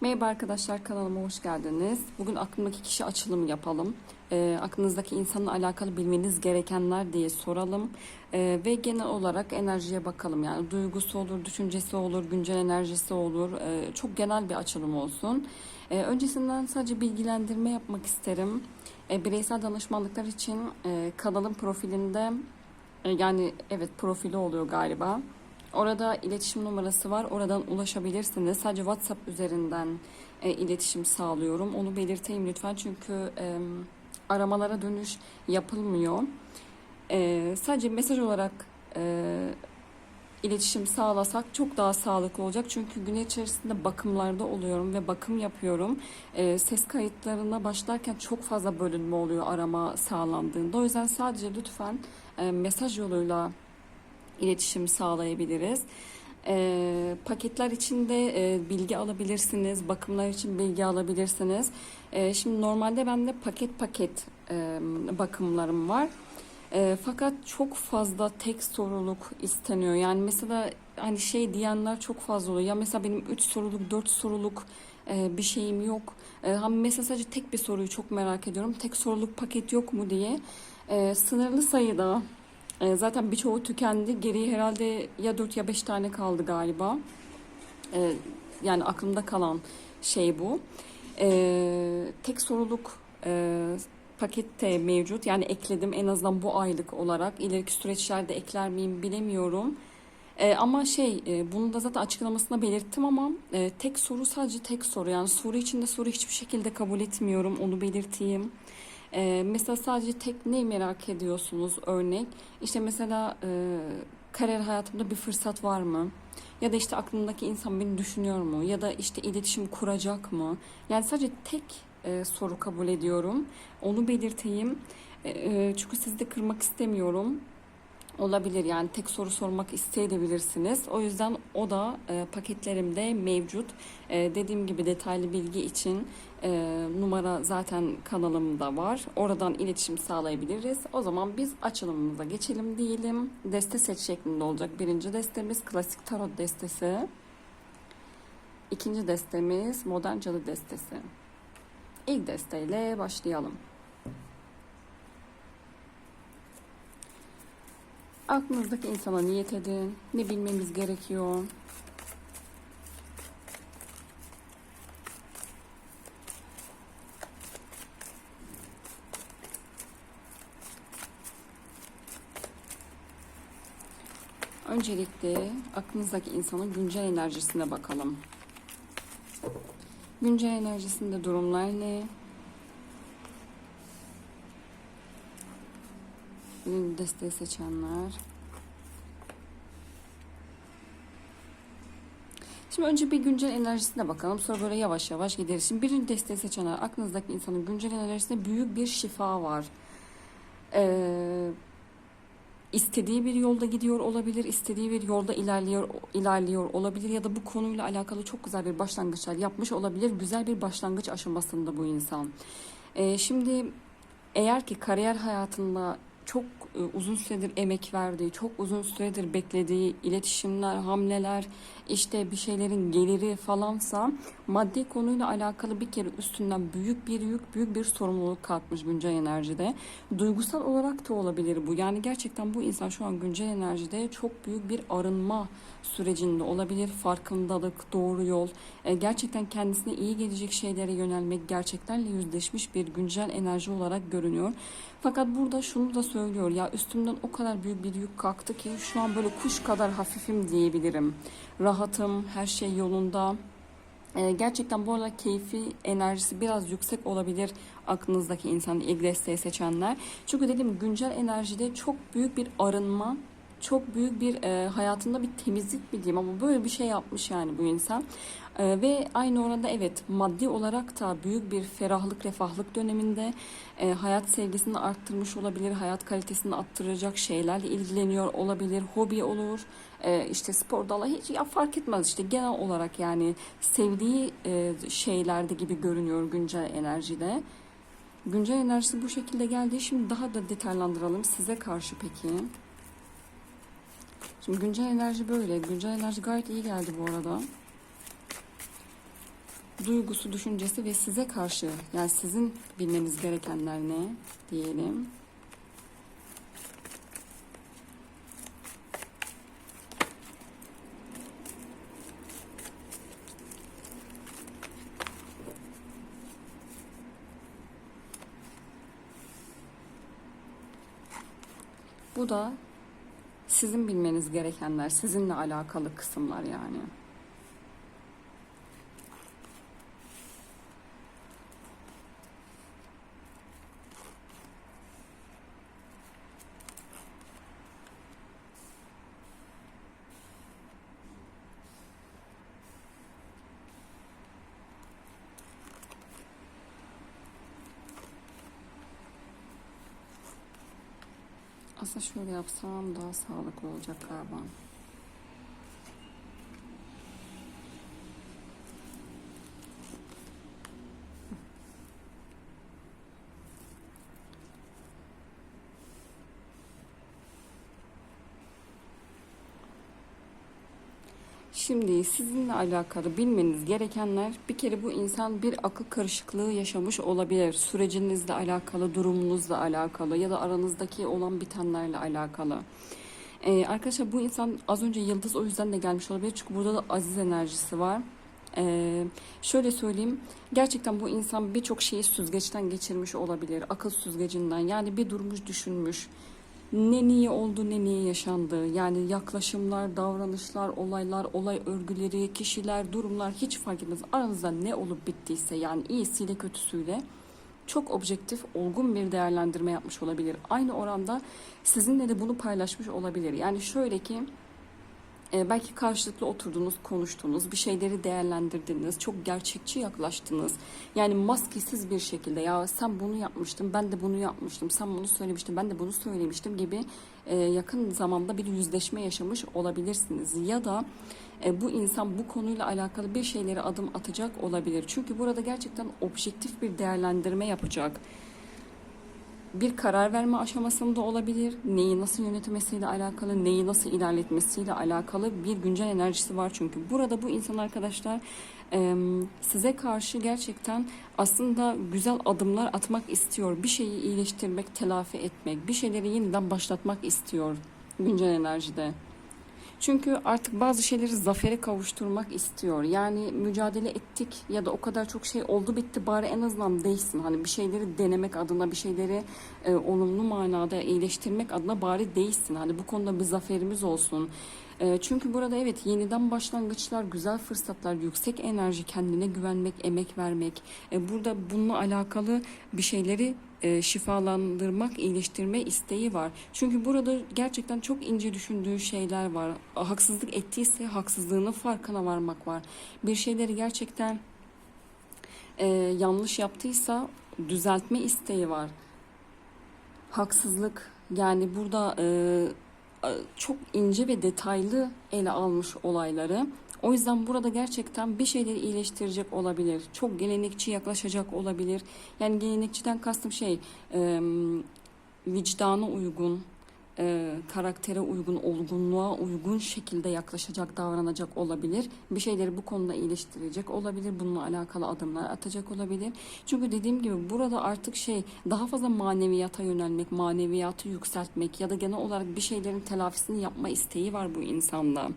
Merhaba arkadaşlar kanalıma hoş geldiniz. Bugün aklımdaki kişi açılımı yapalım. Ee, aklınızdaki insanla alakalı bilmeniz gerekenler diye soralım. Ee, ve genel olarak enerjiye bakalım. Yani duygusu olur, düşüncesi olur, güncel enerjisi olur. Ee, çok genel bir açılım olsun. Ee, öncesinden sadece bilgilendirme yapmak isterim. Ee, bireysel danışmanlıklar için e, kanalın profilinde e, yani evet profili oluyor galiba. Orada iletişim numarası var. Oradan ulaşabilirsiniz. Sadece WhatsApp üzerinden e, iletişim sağlıyorum. Onu belirteyim lütfen çünkü e, aramalara dönüş yapılmıyor. E, sadece mesaj olarak e, iletişim sağlasak çok daha sağlıklı olacak. Çünkü gün içerisinde bakımlarda oluyorum ve bakım yapıyorum. E, ses kayıtlarına başlarken çok fazla bölünme oluyor arama sağlandığında. O yüzden sadece lütfen e, mesaj yoluyla iletişim sağlayabiliriz. E, paketler için de e, bilgi alabilirsiniz, bakımlar için bilgi alabilirsiniz. E, şimdi normalde bende paket paket e, bakımlarım var. E, fakat çok fazla tek soruluk isteniyor. Yani mesela hani şey diyenler çok fazla oluyor. Ya mesela benim 3 soruluk, 4 soruluk e, bir şeyim yok. E, ha mesela sadece tek bir soruyu çok merak ediyorum. Tek soruluk paket yok mu diye. E, sınırlı sayıda e, zaten birçoğu tükendi. Geriye herhalde ya 4 ya 5 tane kaldı galiba. E, yani aklımda kalan şey bu. E, tek soruluk e, pakette mevcut. Yani ekledim en azından bu aylık olarak. İleriki süreçlerde ekler miyim bilemiyorum. E, ama şey e, bunu da zaten açıklamasında belirttim ama e, tek soru sadece tek soru. Yani soru içinde soru hiçbir şekilde kabul etmiyorum. Onu belirteyim. Ee, mesela sadece tek ne merak ediyorsunuz örnek? İşte mesela e, kariyer hayatımda bir fırsat var mı? Ya da işte aklımdaki insan beni düşünüyor mu? Ya da işte iletişim kuracak mı? Yani sadece tek e, soru kabul ediyorum. Onu belirteyim. E, e, çünkü sizi de kırmak istemiyorum olabilir yani tek soru sormak isteyebilirsiniz. O yüzden o da e, paketlerimde mevcut. E, dediğim gibi detaylı bilgi için e, numara zaten kanalımda var. Oradan iletişim sağlayabiliriz. O zaman biz açılımımıza geçelim diyelim. Deste seç şeklinde olacak. Birinci destemiz klasik tarot destesi. İkinci destemiz modern cadı destesi. İlk desteyle başlayalım. Aklınızdaki insana niyet edin. Ne bilmemiz gerekiyor? Öncelikle aklınızdaki insanın güncel enerjisine bakalım. Güncel enerjisinde durumlar ne? Birinci desteği seçenler. Şimdi önce bir güncel enerjisine bakalım. Sonra böyle yavaş yavaş gideriz. Şimdi birinci desteği seçenler aklınızdaki insanın güncel enerjisinde büyük bir şifa var. Ee, istediği bir yolda gidiyor olabilir, istediği bir yolda ilerliyor ilerliyor olabilir ya da bu konuyla alakalı çok güzel bir başlangıçlar yapmış olabilir. Güzel bir başlangıç aşamasında bu insan. Ee, şimdi eğer ki kariyer hayatında çok uzun süredir emek verdiği, çok uzun süredir beklediği iletişimler, hamleler, işte bir şeylerin geliri falansa maddi konuyla alakalı bir kere üstünden büyük bir yük, büyük bir sorumluluk kalkmış güncel enerjide. Duygusal olarak da olabilir bu. Yani gerçekten bu insan şu an güncel enerjide çok büyük bir arınma sürecinde olabilir. Farkındalık, doğru yol, e, gerçekten kendisine iyi gelecek şeylere yönelmek, gerçeklerle yüzleşmiş bir güncel enerji olarak görünüyor. Fakat burada şunu da söylüyor ya üstümden o kadar büyük bir yük kalktı ki şu an böyle kuş kadar hafifim diyebilirim. Rahatım, her şey yolunda. Ee, gerçekten bu arada keyfi enerjisi biraz yüksek olabilir aklınızdaki insan ilk desteği seçenler. Çünkü dedim güncel enerjide çok büyük bir arınma, çok büyük bir e, hayatında bir temizlik mi diyeyim ama böyle bir şey yapmış yani bu insan. E, ve aynı oranda evet maddi olarak da büyük bir ferahlık, refahlık döneminde e, hayat sevgisini arttırmış olabilir, hayat kalitesini arttıracak şeylerle ilgileniyor olabilir, hobi olur, e, işte spor dalı hiç ya fark etmez işte genel olarak yani sevdiği e, şeylerde gibi görünüyor güncel enerjide. Güncel enerjisi bu şekilde geldi. Şimdi daha da detaylandıralım size karşı peki. Şimdi güncel enerji böyle. Güncel enerji gayet iyi geldi bu arada. Duygusu, düşüncesi ve size karşı yani sizin bilmeniz gerekenler ne diyelim. Bu da sizin bilmeniz gerekenler, sizinle alakalı kısımlar yani. Aslında şöyle yapsam daha sağlıklı olacak galiba. Şimdi sizinle alakalı bilmeniz gerekenler bir kere bu insan bir akıl karışıklığı yaşamış olabilir. Sürecinizle alakalı, durumunuzla alakalı ya da aranızdaki olan bitenlerle alakalı. Ee, arkadaşlar bu insan az önce Yıldız o yüzden de gelmiş olabilir. Çünkü burada da aziz enerjisi var. Ee, şöyle söyleyeyim. Gerçekten bu insan birçok şeyi süzgeçten geçirmiş olabilir. Akıl süzgecinden. Yani bir durmuş düşünmüş ne niye oldu ne niye yaşandı yani yaklaşımlar, davranışlar, olaylar, olay örgüleri, kişiler, durumlar hiç fark etmez. Aranızda ne olup bittiyse yani iyisiyle kötüsüyle çok objektif, olgun bir değerlendirme yapmış olabilir. Aynı oranda sizinle de bunu paylaşmış olabilir. Yani şöyle ki e, belki karşılıklı oturdunuz, konuştunuz, bir şeyleri değerlendirdiniz, çok gerçekçi yaklaştınız. Yani maskesiz bir şekilde ya sen bunu yapmıştın, ben de bunu yapmıştım, sen bunu söylemiştin, ben de bunu söylemiştim gibi e, yakın zamanda bir yüzleşme yaşamış olabilirsiniz. Ya da e, bu insan bu konuyla alakalı bir şeyleri adım atacak olabilir. Çünkü burada gerçekten objektif bir değerlendirme yapacak bir karar verme aşamasında olabilir. Neyi nasıl yönetmesiyle alakalı, neyi nasıl ilerletmesiyle alakalı bir güncel enerjisi var çünkü. Burada bu insan arkadaşlar size karşı gerçekten aslında güzel adımlar atmak istiyor. Bir şeyi iyileştirmek, telafi etmek, bir şeyleri yeniden başlatmak istiyor güncel enerjide. Çünkü artık bazı şeyleri zafere kavuşturmak istiyor. Yani mücadele ettik ya da o kadar çok şey oldu bitti bari en azından değişsin. Hani bir şeyleri denemek adına bir şeyleri e, olumlu manada iyileştirmek adına bari değişsin. Hani bu konuda bir zaferimiz olsun. E, çünkü burada evet yeniden başlangıçlar, güzel fırsatlar, yüksek enerji, kendine güvenmek, emek vermek. E, burada bununla alakalı bir şeyleri e, şifalandırmak, iyileştirme isteği var. Çünkü burada gerçekten çok ince düşündüğü şeyler var. Haksızlık ettiyse haksızlığının farkına varmak var. Bir şeyleri gerçekten e, yanlış yaptıysa düzeltme isteği var. Haksızlık yani burada e, çok ince ve detaylı ele almış olayları. O yüzden burada gerçekten bir şeyleri iyileştirecek olabilir. Çok gelenekçi yaklaşacak olabilir. Yani gelenekçiden kastım şey e, vicdana uygun, e, karaktere uygun, olgunluğa uygun şekilde yaklaşacak, davranacak olabilir. Bir şeyleri bu konuda iyileştirecek olabilir. Bununla alakalı adımlar atacak olabilir. Çünkü dediğim gibi burada artık şey daha fazla maneviyata yönelmek, maneviyatı yükseltmek ya da genel olarak bir şeylerin telafisini yapma isteği var bu insanda.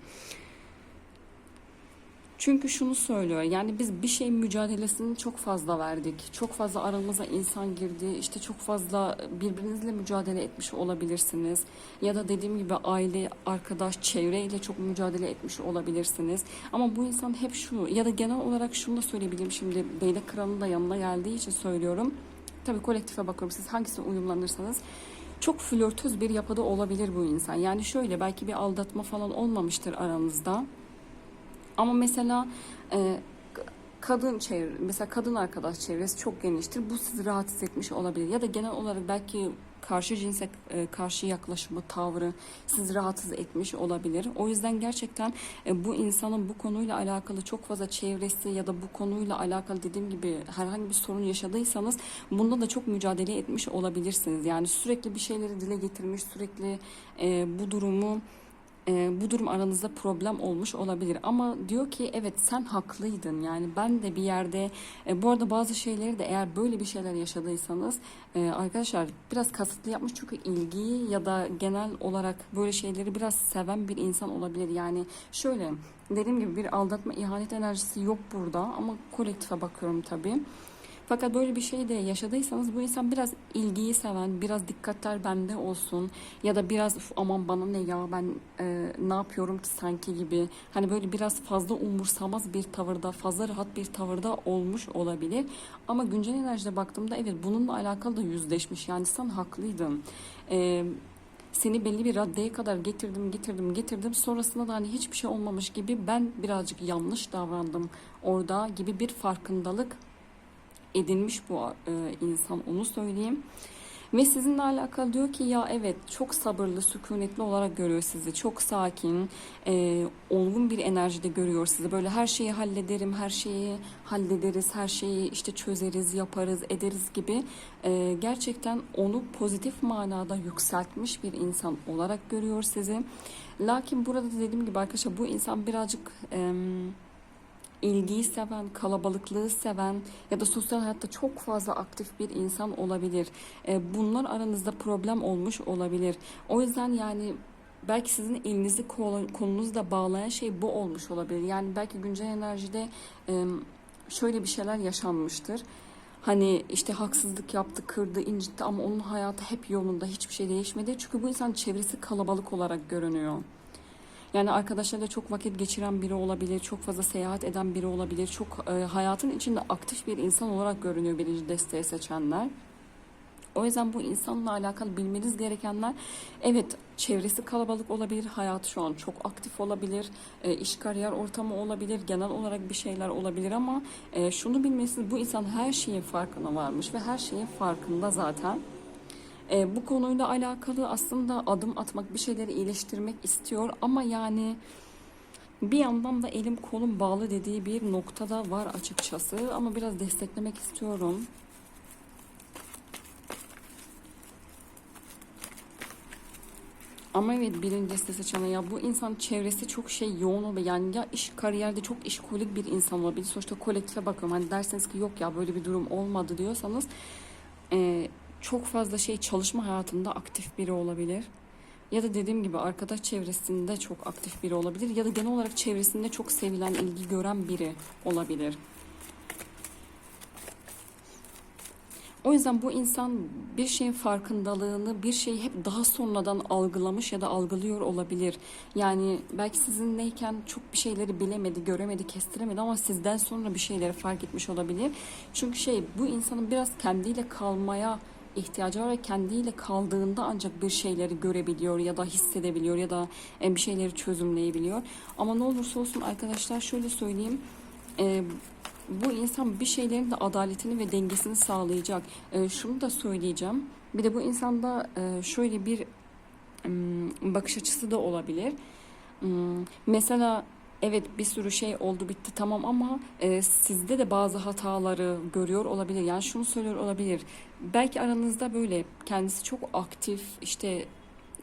Çünkü şunu söylüyor yani biz bir şey mücadelesini çok fazla verdik. Çok fazla aramıza insan girdi. İşte çok fazla birbirinizle mücadele etmiş olabilirsiniz. Ya da dediğim gibi aile, arkadaş, çevreyle çok mücadele etmiş olabilirsiniz. Ama bu insan hep şu ya da genel olarak şunu da söyleyebilirim şimdi Beylek Kralı'nın da yanına geldiği için söylüyorum. Tabii kolektife bakıyorum siz hangisine uyumlanırsanız çok flörtöz bir yapıda olabilir bu insan. Yani şöyle belki bir aldatma falan olmamıştır aranızda. Ama mesela e, kadın çevre, mesela kadın arkadaş çevresi çok geniştir. Bu sizi rahatsız etmiş olabilir. Ya da genel olarak belki karşı cinse e, karşı yaklaşımı, tavrı sizi rahatsız etmiş olabilir. O yüzden gerçekten e, bu insanın bu konuyla alakalı çok fazla çevresi ya da bu konuyla alakalı dediğim gibi herhangi bir sorun yaşadıysanız bunda da çok mücadele etmiş olabilirsiniz. Yani sürekli bir şeyleri dile getirmiş, sürekli e, bu durumu e, bu durum aranızda problem olmuş olabilir. Ama diyor ki evet sen haklıydın. Yani ben de bir yerde e, bu arada bazı şeyleri de eğer böyle bir şeyler yaşadıysanız e, arkadaşlar biraz kasıtlı yapmış çünkü ilgiyi ya da genel olarak böyle şeyleri biraz seven bir insan olabilir. Yani şöyle dediğim gibi bir aldatma ihanet enerjisi yok burada ama kolektife bakıyorum tabii. Fakat böyle bir şey de yaşadıysanız bu insan biraz ilgiyi seven, biraz dikkatler bende olsun ya da biraz "Uf, aman bana ne ya ben e, ne yapıyorum ki sanki gibi hani böyle biraz fazla umursamaz bir tavırda, fazla rahat bir tavırda olmuş olabilir. Ama güncel enerjide baktığımda evet bununla alakalı da yüzleşmiş. Yani sen haklıydın. E, seni belli bir raddeye kadar getirdim, getirdim, getirdim. Sonrasında da hani hiçbir şey olmamış gibi ben birazcık yanlış davrandım orada gibi bir farkındalık edinmiş bu e, insan onu söyleyeyim. Ve sizinle alakalı diyor ki ya evet çok sabırlı, sükunetli olarak görüyor sizi. Çok sakin, e, olgun bir enerjide görüyor sizi. Böyle her şeyi hallederim, her şeyi hallederiz, her şeyi işte çözeriz, yaparız, ederiz gibi. E, gerçekten onu pozitif manada yükseltmiş bir insan olarak görüyor sizi. Lakin burada da dediğim gibi arkadaşlar bu insan birazcık... E, ilgiyi seven, kalabalıklığı seven ya da sosyal hayatta çok fazla aktif bir insan olabilir. E, bunlar aranızda problem olmuş olabilir. O yüzden yani belki sizin elinizi kolunuzda bağlayan şey bu olmuş olabilir. Yani belki güncel enerjide şöyle bir şeyler yaşanmıştır. Hani işte haksızlık yaptı, kırdı, incitti ama onun hayatı hep yolunda, hiçbir şey değişmedi. Çünkü bu insan çevresi kalabalık olarak görünüyor. Yani arkadaşlarıyla çok vakit geçiren biri olabilir, çok fazla seyahat eden biri olabilir, çok e, hayatın içinde aktif bir insan olarak görünüyor birinci desteği seçenler. O yüzden bu insanla alakalı bilmeniz gerekenler evet çevresi kalabalık olabilir, hayatı şu an çok aktif olabilir, e, iş kariyer ortamı olabilir, genel olarak bir şeyler olabilir ama e, şunu bilmesiniz bu insan her şeyin farkına varmış ve her şeyin farkında zaten. E, bu konuyla alakalı aslında adım atmak, bir şeyleri iyileştirmek istiyor ama yani bir yandan da elim kolum bağlı dediği bir noktada var açıkçası ama biraz desteklemek istiyorum. Ama evet birinci deste seçen ya bu insan çevresi çok şey yoğun oluyor. Yani ya iş kariyerde çok işkolik bir insan olabilir. Sonuçta kolektife bakıyorum. Hani derseniz ki yok ya böyle bir durum olmadı diyorsanız e, çok fazla şey çalışma hayatında aktif biri olabilir. Ya da dediğim gibi arkadaş çevresinde çok aktif biri olabilir. Ya da genel olarak çevresinde çok sevilen, ilgi gören biri olabilir. O yüzden bu insan bir şeyin farkındalığını, bir şeyi hep daha sonradan algılamış ya da algılıyor olabilir. Yani belki sizinleyken çok bir şeyleri bilemedi, göremedi, kestiremedi ama sizden sonra bir şeyleri fark etmiş olabilir. Çünkü şey bu insanın biraz kendiyle kalmaya ihtiyacı var ve kendiyle kaldığında ancak bir şeyleri görebiliyor ya da hissedebiliyor ya da e, bir şeyleri çözümleyebiliyor. Ama ne olursa olsun arkadaşlar şöyle söyleyeyim. E, bu insan bir şeylerin de adaletini ve dengesini sağlayacak. E, şunu da söyleyeceğim. Bir de bu insanda şöyle bir bakış açısı da olabilir. Mesela Evet bir sürü şey oldu bitti tamam ama e, sizde de bazı hataları görüyor olabilir. Yani şunu söylüyor olabilir. Belki aranızda böyle kendisi çok aktif işte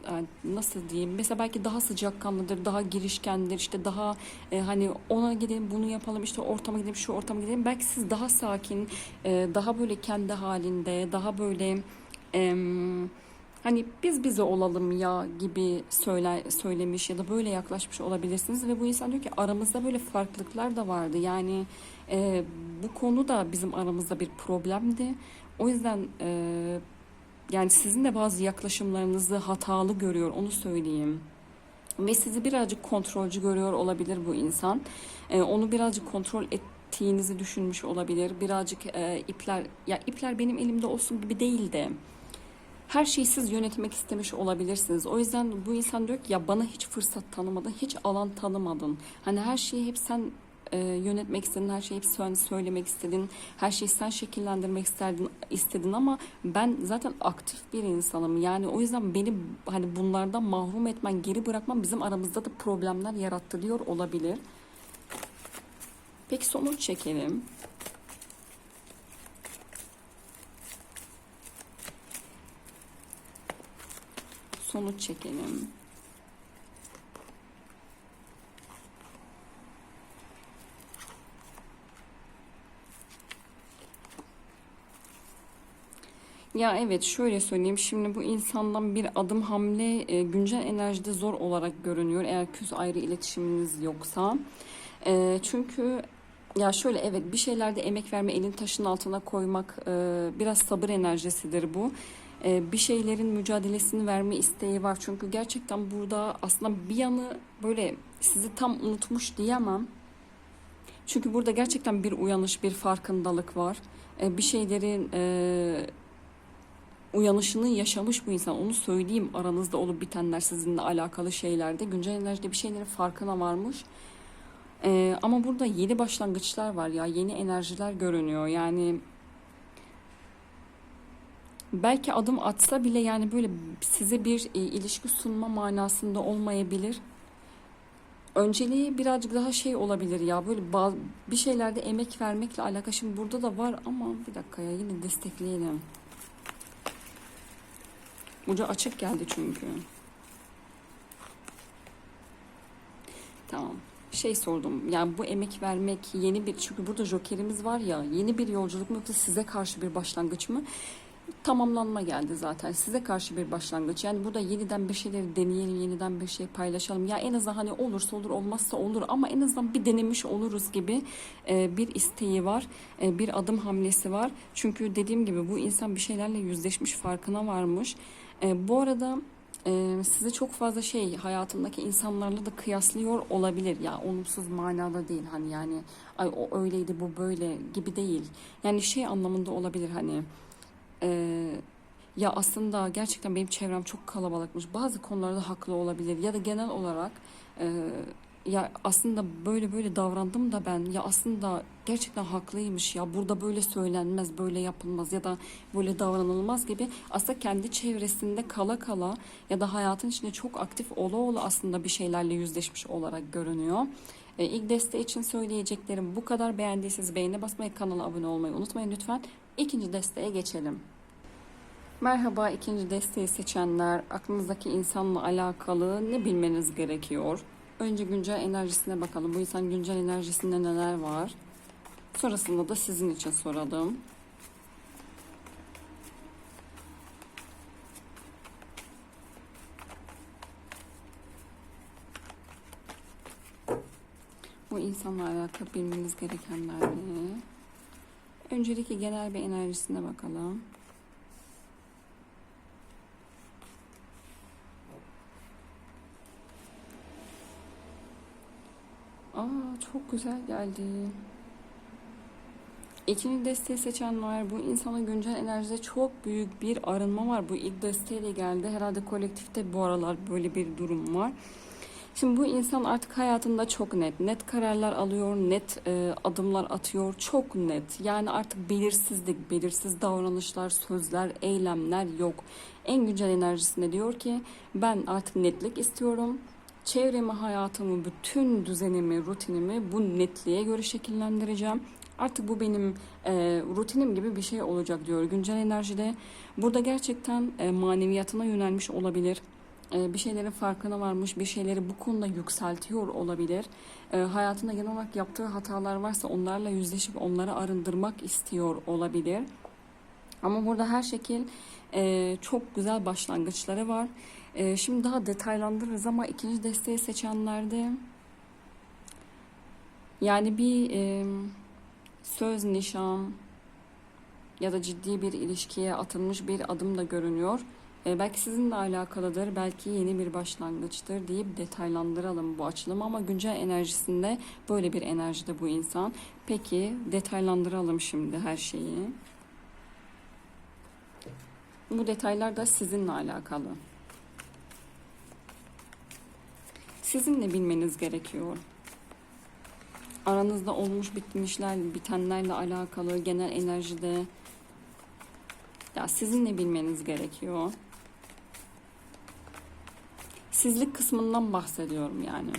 yani nasıl diyeyim mesela belki daha sıcakkanlıdır, daha girişkendir, işte daha e, hani ona gidelim bunu yapalım, işte ortama gidelim, şu ortama gidelim. Belki siz daha sakin, e, daha böyle kendi halinde, daha böyle e, hani biz bize olalım ya gibi söyle, söylemiş ya da böyle yaklaşmış olabilirsiniz ve bu insan diyor ki aramızda böyle farklılıklar da vardı. Yani e, bu konu da bizim aramızda bir problemdi. O yüzden e, yani sizin de bazı yaklaşımlarınızı hatalı görüyor onu söyleyeyim. Ve sizi birazcık kontrolcü görüyor olabilir bu insan. E, onu birazcık kontrol ettiğinizi düşünmüş olabilir. Birazcık e, ipler ya ipler benim elimde olsun gibi değil de her şeyi siz yönetmek istemiş olabilirsiniz. O yüzden bu insan diyor ki ya bana hiç fırsat tanımadın, hiç alan tanımadın. Hani her şeyi hep sen e, yönetmek istedin, her şeyi hep sen söylemek istedin, her şeyi sen şekillendirmek istedin, istedin ama ben zaten aktif bir insanım. Yani o yüzden beni hani bunlardan mahrum etmen, geri bırakman bizim aramızda da problemler yarattı diyor olabilir. Peki sonuç çekelim. sonuç çekelim. Ya evet şöyle söyleyeyim şimdi bu insandan bir adım hamle e, güncel enerjide zor olarak görünüyor eğer küs ayrı iletişiminiz yoksa. E, çünkü ya şöyle evet bir şeylerde emek verme elin taşın altına koymak e, biraz sabır enerjisidir bu. E, bir şeylerin mücadelesini verme isteği var çünkü gerçekten burada aslında bir yanı böyle sizi tam unutmuş diyemem. Çünkü burada gerçekten bir uyanış, bir farkındalık var. E, bir şeylerin e, uyanışını yaşamış bu insan. Onu söyleyeyim aranızda olup bitenler sizinle alakalı şeylerde. Güncel enerjide bir şeylerin farkına varmış. Ee, ama burada yeni başlangıçlar var ya. Yeni enerjiler görünüyor. Yani belki adım atsa bile yani böyle size bir e, ilişki sunma manasında olmayabilir. Önceliği birazcık daha şey olabilir ya böyle bir şeylerde emek vermekle alakalı. Şimdi burada da var ama bir dakika ya yine destekleyelim. Ucu açık geldi çünkü. Tamam. Şey sordum. Yani bu emek vermek yeni bir çünkü burada jokerimiz var ya yeni bir yolculuk mu yoksa size karşı bir başlangıç mı? Tamamlanma geldi zaten. Size karşı bir başlangıç. Yani burada yeniden bir şeyleri deneyelim, yeniden bir şey paylaşalım. Ya en azından hani olursa olur, olmazsa olur ama en azından bir denemiş oluruz gibi e, bir isteği var. E, bir adım hamlesi var. Çünkü dediğim gibi bu insan bir şeylerle yüzleşmiş, farkına varmış. E, bu arada sizi çok fazla şey hayatındaki insanlarla da kıyaslıyor olabilir. Ya olumsuz manada değil hani yani ay o öyleydi bu böyle gibi değil. Yani şey anlamında olabilir hani e, ya aslında gerçekten benim çevrem çok kalabalıkmış. Bazı konularda haklı olabilir ya da genel olarak e, ya aslında böyle böyle davrandım da ben ya aslında gerçekten haklıymış ya burada böyle söylenmez böyle yapılmaz ya da böyle davranılmaz gibi aslında kendi çevresinde kala kala ya da hayatın içinde çok aktif ola ola aslında bir şeylerle yüzleşmiş olarak görünüyor. E, ilk deste için söyleyeceklerim bu kadar beğendiyseniz beğeni basmayı kanala abone olmayı unutmayın lütfen. İkinci desteğe geçelim. Merhaba ikinci desteği seçenler aklınızdaki insanla alakalı ne bilmeniz gerekiyor? Önce güncel enerjisine bakalım. Bu insan güncel enerjisinde neler var? Sonrasında da sizin için soralım. Bu insanla alakalı bilmeniz gerekenler ne? Öncelikle genel bir enerjisine bakalım. Aa çok güzel geldi. İkinci desteği seçenler bu insanın güncel enerjide çok büyük bir arınma var. Bu ilk desteğiyle geldi. Herhalde kolektifte bu aralar böyle bir durum var. Şimdi bu insan artık hayatında çok net, net kararlar alıyor, net e, adımlar atıyor, çok net. Yani artık belirsizlik, belirsiz davranışlar, sözler, eylemler yok. En güncel enerjisinde diyor ki ben artık netlik istiyorum çevremi, hayatımı, bütün düzenimi, rutinimi bu netliğe göre şekillendireceğim. Artık bu benim e, rutinim gibi bir şey olacak diyor güncel enerjide. Burada gerçekten e, maneviyatına yönelmiş olabilir. E, bir şeylerin farkına varmış, bir şeyleri bu konuda yükseltiyor olabilir. E, hayatında genel olarak yaptığı hatalar varsa onlarla yüzleşip onları arındırmak istiyor olabilir. Ama burada her şekil e, çok güzel başlangıçları var. E, şimdi daha detaylandırırız ama ikinci desteği seçenlerde yani bir e, söz, nişan ya da ciddi bir ilişkiye atılmış bir adım da görünüyor. E, belki sizinle alakalıdır, belki yeni bir başlangıçtır deyip detaylandıralım bu açılımı ama güncel enerjisinde böyle bir enerjide bu insan. Peki detaylandıralım şimdi her şeyi. Bu detaylar da sizinle alakalı. Sizin de bilmeniz gerekiyor. Aranızda olmuş bitmişler, bitenlerle alakalı genel enerjide ya sizin de bilmeniz gerekiyor. Sizlik kısmından bahsediyorum yani.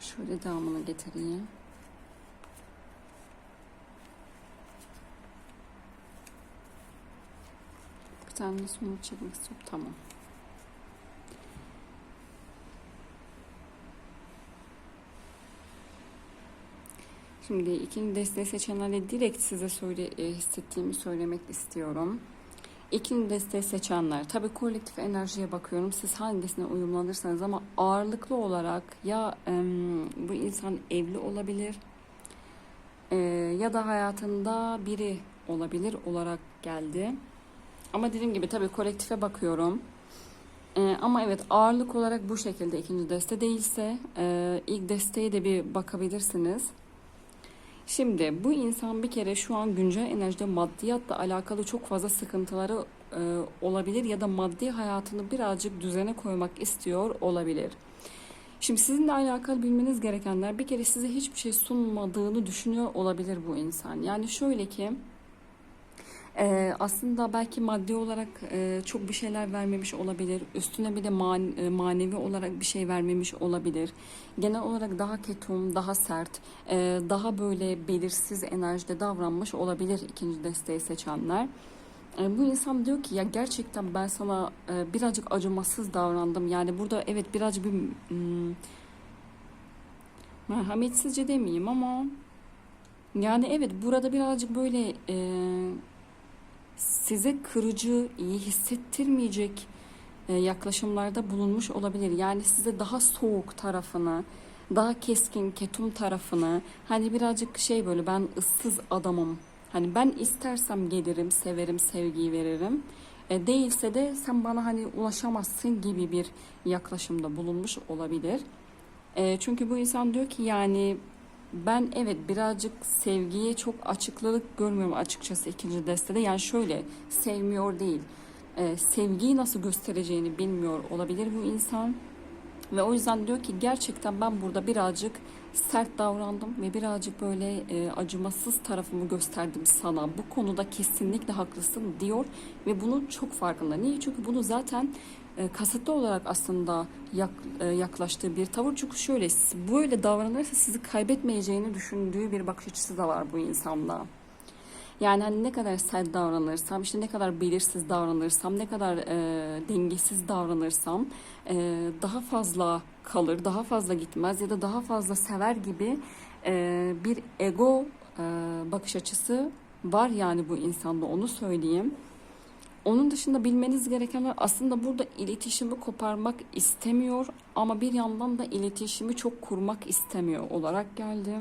Şöyle devamını getireyim. Bir tane sonuç çekmek istiyorum. Tamam. Şimdi ikinci desteği seçenlerle direkt size söyle, e, hissettiğimi söylemek istiyorum. İkinci desteği seçenler, tabii kolektif enerjiye bakıyorum. Siz hangisine uyumlanırsanız ama ağırlıklı olarak ya em, bu insan evli olabilir e, ya da hayatında biri olabilir olarak geldi. Ama dediğim gibi tabii kolektife bakıyorum. E, ama evet ağırlık olarak bu şekilde ikinci deste değilse e, ilk desteğe de bir bakabilirsiniz. Şimdi bu insan bir kere şu an güncel enerjide maddiyatla alakalı çok fazla sıkıntıları e, olabilir ya da maddi hayatını birazcık düzene koymak istiyor olabilir. Şimdi sizinle alakalı bilmeniz gerekenler bir kere size hiçbir şey sunmadığını düşünüyor olabilir bu insan. Yani şöyle ki ee, aslında belki maddi olarak e, çok bir şeyler vermemiş olabilir. Üstüne bir de man, e, manevi olarak bir şey vermemiş olabilir. Genel olarak daha ketum, daha sert, e, daha böyle belirsiz enerjide davranmış olabilir ikinci desteği seçenler. E, bu insan diyor ki ya gerçekten ben sana e, birazcık acımasız davrandım. Yani burada evet birazcık bir hmm, merhametsizce demeyeyim ama yani evet burada birazcık böyle e, size kırıcı, iyi hissettirmeyecek e, yaklaşımlarda bulunmuş olabilir. Yani size daha soğuk tarafını, daha keskin, ketum tarafını, hani birazcık şey böyle ben ıssız adamım. Hani ben istersem gelirim, severim, sevgiyi veririm. E, değilse de sen bana hani ulaşamazsın gibi bir yaklaşımda bulunmuş olabilir. E, çünkü bu insan diyor ki yani ben evet birazcık sevgiye çok açıklılık görmüyorum açıkçası ikinci destede. Yani şöyle sevmiyor değil. Ee, sevgiyi nasıl göstereceğini bilmiyor olabilir bu insan. Ve o yüzden diyor ki gerçekten ben burada birazcık sert davrandım ve birazcık böyle e, acımasız tarafımı gösterdim sana. Bu konuda kesinlikle haklısın diyor ve bunun çok farkında. Niye? Çünkü bunu zaten e, kasıtlı olarak aslında yak, e, yaklaştığı bir tavır. Çünkü şöyle böyle davranırsa sizi kaybetmeyeceğini düşündüğü bir bakış açısı da var bu insanda. Yani hani ne kadar sert davranırsam, işte ne kadar belirsiz davranırsam, ne kadar e, dengesiz davranırsam e, daha fazla kalır, daha fazla gitmez ya da daha fazla sever gibi e, bir ego e, bakış açısı var yani bu insanda onu söyleyeyim. Onun dışında bilmeniz gerekenler aslında burada iletişimi koparmak istemiyor ama bir yandan da iletişimi çok kurmak istemiyor olarak geldi.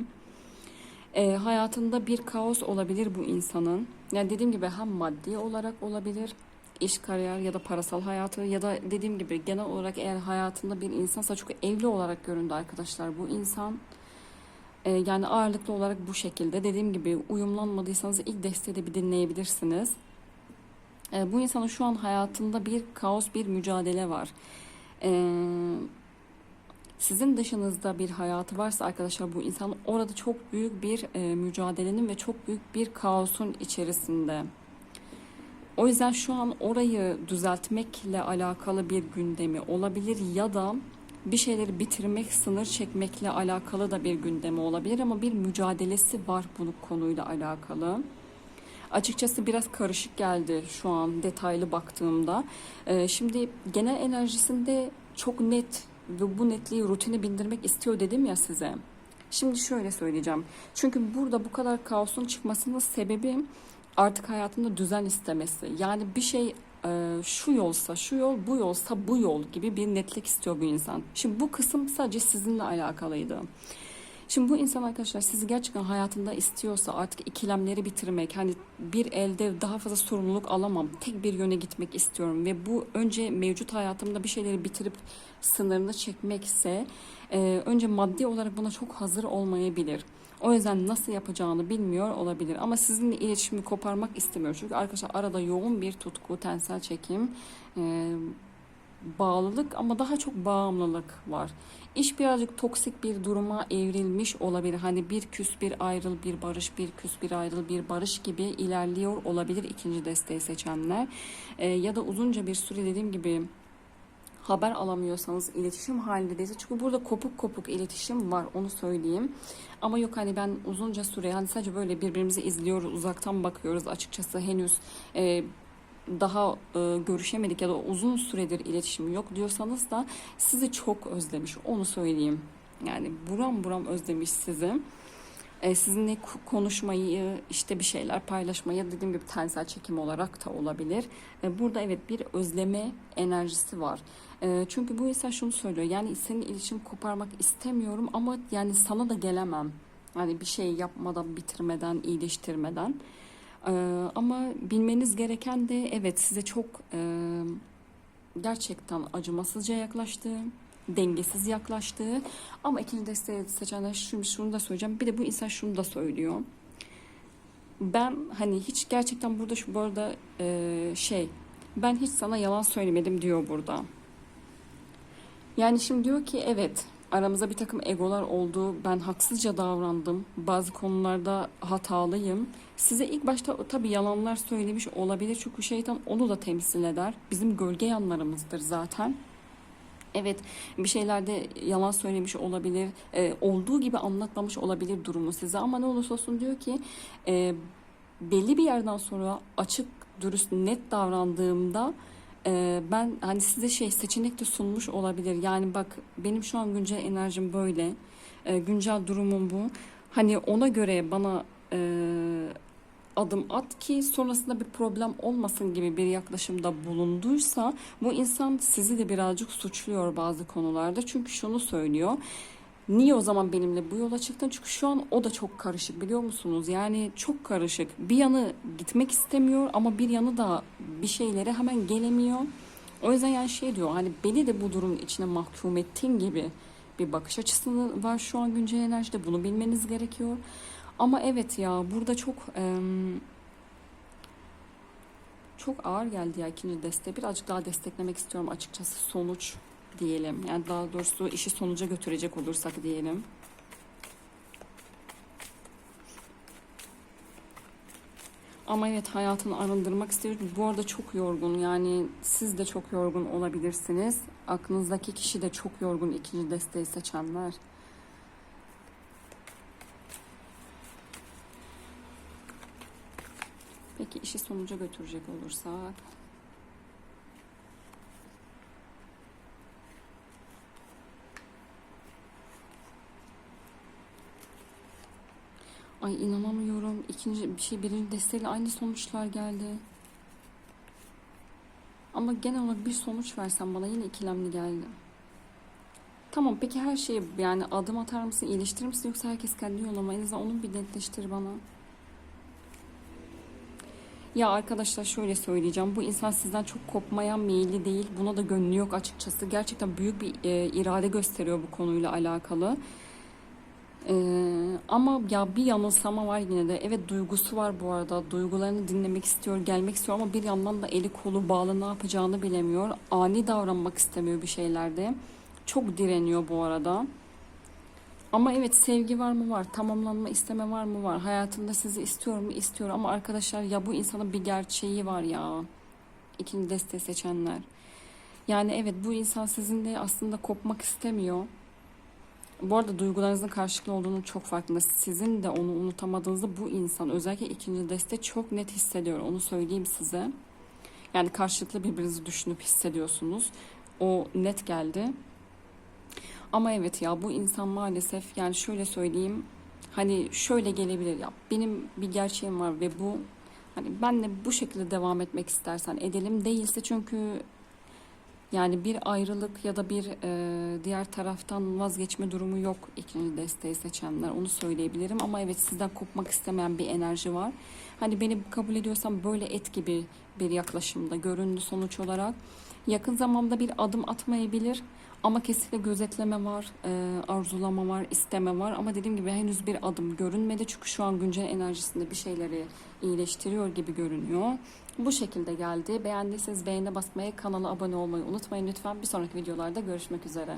E, hayatında bir kaos olabilir bu insanın. Yani dediğim gibi hem maddi olarak olabilir, iş, kariyer ya da parasal hayatı ya da dediğim gibi genel olarak eğer hayatında bir insansa çok evli olarak göründü arkadaşlar bu insan. E, yani ağırlıklı olarak bu şekilde. Dediğim gibi uyumlanmadıysanız ilk desteği de bir dinleyebilirsiniz. E, bu insanın şu an hayatında bir kaos, bir mücadele var. E, sizin dışınızda bir hayatı varsa arkadaşlar bu insan orada çok büyük bir e, mücadelenin ve çok büyük bir kaosun içerisinde. O yüzden şu an orayı düzeltmekle alakalı bir gündemi olabilir ya da bir şeyleri bitirmek, sınır çekmekle alakalı da bir gündemi olabilir ama bir mücadelesi var bu konuyla alakalı. Açıkçası biraz karışık geldi şu an detaylı baktığımda. Ee, şimdi genel enerjisinde çok net ve bu netliği rutine bindirmek istiyor dedim ya size. Şimdi şöyle söyleyeceğim. Çünkü burada bu kadar kaosun çıkmasının sebebi artık hayatında düzen istemesi. Yani bir şey e, şu yolsa şu yol, bu yolsa bu yol gibi bir netlik istiyor bu insan. Şimdi bu kısım sadece sizinle alakalıydı. Şimdi bu insan arkadaşlar sizi gerçekten hayatında istiyorsa artık ikilemleri bitirmek, hani bir elde daha fazla sorumluluk alamam, tek bir yöne gitmek istiyorum ve bu önce mevcut hayatımda bir şeyleri bitirip sınırını çekmekse e, önce maddi olarak buna çok hazır olmayabilir. O yüzden nasıl yapacağını bilmiyor olabilir. Ama sizinle iletişimi koparmak istemiyor. Çünkü arkadaşlar arada yoğun bir tutku, tensel çekim, e, bağlılık ama daha çok bağımlılık var. İş birazcık toksik bir duruma evrilmiş olabilir. Hani bir küs bir ayrıl bir barış bir küs bir ayrıl bir barış gibi ilerliyor olabilir ikinci desteği seçenler. Ee, ya da uzunca bir süre dediğim gibi haber alamıyorsanız iletişim halinde değilse çünkü burada kopuk kopuk iletişim var onu söyleyeyim. Ama yok hani ben uzunca süre hani sadece böyle birbirimizi izliyoruz uzaktan bakıyoruz açıkçası henüz e, daha e, görüşemedik ya da uzun süredir iletişim yok diyorsanız da sizi çok özlemiş onu söyleyeyim. Yani buram buram özlemiş sizi. E, sizinle konuşmayı, işte bir şeyler paylaşmayı dediğim gibi tensel çekim olarak da olabilir. E, burada evet bir özleme enerjisi var. E, çünkü bu insan şunu söylüyor. Yani senin iletişim koparmak istemiyorum ama yani sana da gelemem. Yani bir şey yapmadan, bitirmeden, iyileştirmeden. E, ama bilmeniz gereken de evet size çok e, gerçekten acımasızca yaklaştığı, dengesiz yaklaştığı ama ikinci desteği seçenler şimdi şunu da söyleyeceğim. Bir de bu insan şunu da söylüyor. Ben hani hiç gerçekten burada şu bu arada e, şey ben hiç sana yalan söylemedim diyor burada. Yani şimdi diyor ki evet aramızda bir takım egolar oldu. Ben haksızca davrandım. Bazı konularda hatalıyım. Size ilk başta tabii yalanlar söylemiş olabilir. Çünkü şeytan onu da temsil eder. Bizim gölge yanlarımızdır zaten. Evet bir şeylerde yalan söylemiş olabilir. e, olduğu gibi anlatmamış olabilir durumu size. Ama ne olursa olsun diyor ki e, belli bir yerden sonra açık, dürüst, net davrandığımda e, ben hani size şey seçenek de sunmuş olabilir. Yani bak benim şu an güncel enerjim böyle. E, güncel durumum bu. Hani ona göre bana e, adım at ki sonrasında bir problem olmasın gibi bir yaklaşımda bulunduysa bu insan sizi de birazcık suçluyor bazı konularda. Çünkü şunu söylüyor. Niye o zaman benimle bu yola çıktın? Çünkü şu an o da çok karışık biliyor musunuz? Yani çok karışık. Bir yanı gitmek istemiyor ama bir yanı da bir şeylere hemen gelemiyor. O yüzden yani şey diyor hani beni de bu durumun içine mahkum ettin gibi bir bakış açısı var şu an güncel enerjide. Bunu bilmeniz gerekiyor. Ama evet ya burada çok em, çok ağır geldi ya ikinci deste. Birazcık daha desteklemek istiyorum açıkçası sonuç diyelim. Yani daha doğrusu işi sonuca götürecek olursak diyelim. Ama evet hayatını arındırmak istiyor. Bu arada çok yorgun yani siz de çok yorgun olabilirsiniz. Aklınızdaki kişi de çok yorgun ikinci desteği seçenler. Peki işi sonuca götürecek olursak. Ay inanamıyorum. İkinci bir şey birinci desteğiyle aynı sonuçlar geldi. Ama genel olarak bir sonuç versen bana yine ikilemli geldi. Tamam peki her şeyi yani adım atar mısın, iyileştirir misin yoksa herkes kendi yoluna mı? En azından onu bir netleştir bana. Ya arkadaşlar şöyle söyleyeceğim. Bu insan sizden çok kopmaya meyilli değil. Buna da gönlü yok açıkçası. Gerçekten büyük bir e, irade gösteriyor bu konuyla alakalı. E, ama ya bir yanılsama var yine de. Evet duygusu var bu arada. Duygularını dinlemek istiyor, gelmek istiyor ama bir yandan da eli kolu bağlı ne yapacağını bilemiyor. Ani davranmak istemiyor bir şeylerde. Çok direniyor bu arada. Ama evet sevgi var mı var, tamamlanma isteme var mı var, hayatında sizi istiyor mu istiyor ama arkadaşlar ya bu insanın bir gerçeği var ya. İkinci desteği seçenler. Yani evet bu insan sizinle aslında kopmak istemiyor. Bu arada duygularınızın karşılıklı olduğunu çok farkında. Sizin de onu unutamadığınızda bu insan özellikle ikinci deste çok net hissediyor. Onu söyleyeyim size. Yani karşılıklı birbirinizi düşünüp hissediyorsunuz. O net geldi. Ama evet ya bu insan maalesef yani şöyle söyleyeyim hani şöyle gelebilir ya benim bir gerçeğim var ve bu hani benle bu şekilde devam etmek istersen edelim değilse çünkü yani bir ayrılık ya da bir e, diğer taraftan vazgeçme durumu yok ikinci desteği seçenler onu söyleyebilirim ama evet sizden kopmak istemeyen bir enerji var. Hani beni kabul ediyorsan böyle et gibi bir yaklaşımda göründü sonuç olarak. Yakın zamanda bir adım atmayabilir ama kesinlikle gözetleme var, e, arzulama var, isteme var ama dediğim gibi henüz bir adım görünmedi çünkü şu an güncel enerjisinde bir şeyleri iyileştiriyor gibi görünüyor. Bu şekilde geldi. Beğendiyseniz beğene basmayı, kanala abone olmayı unutmayın lütfen. Bir sonraki videolarda görüşmek üzere.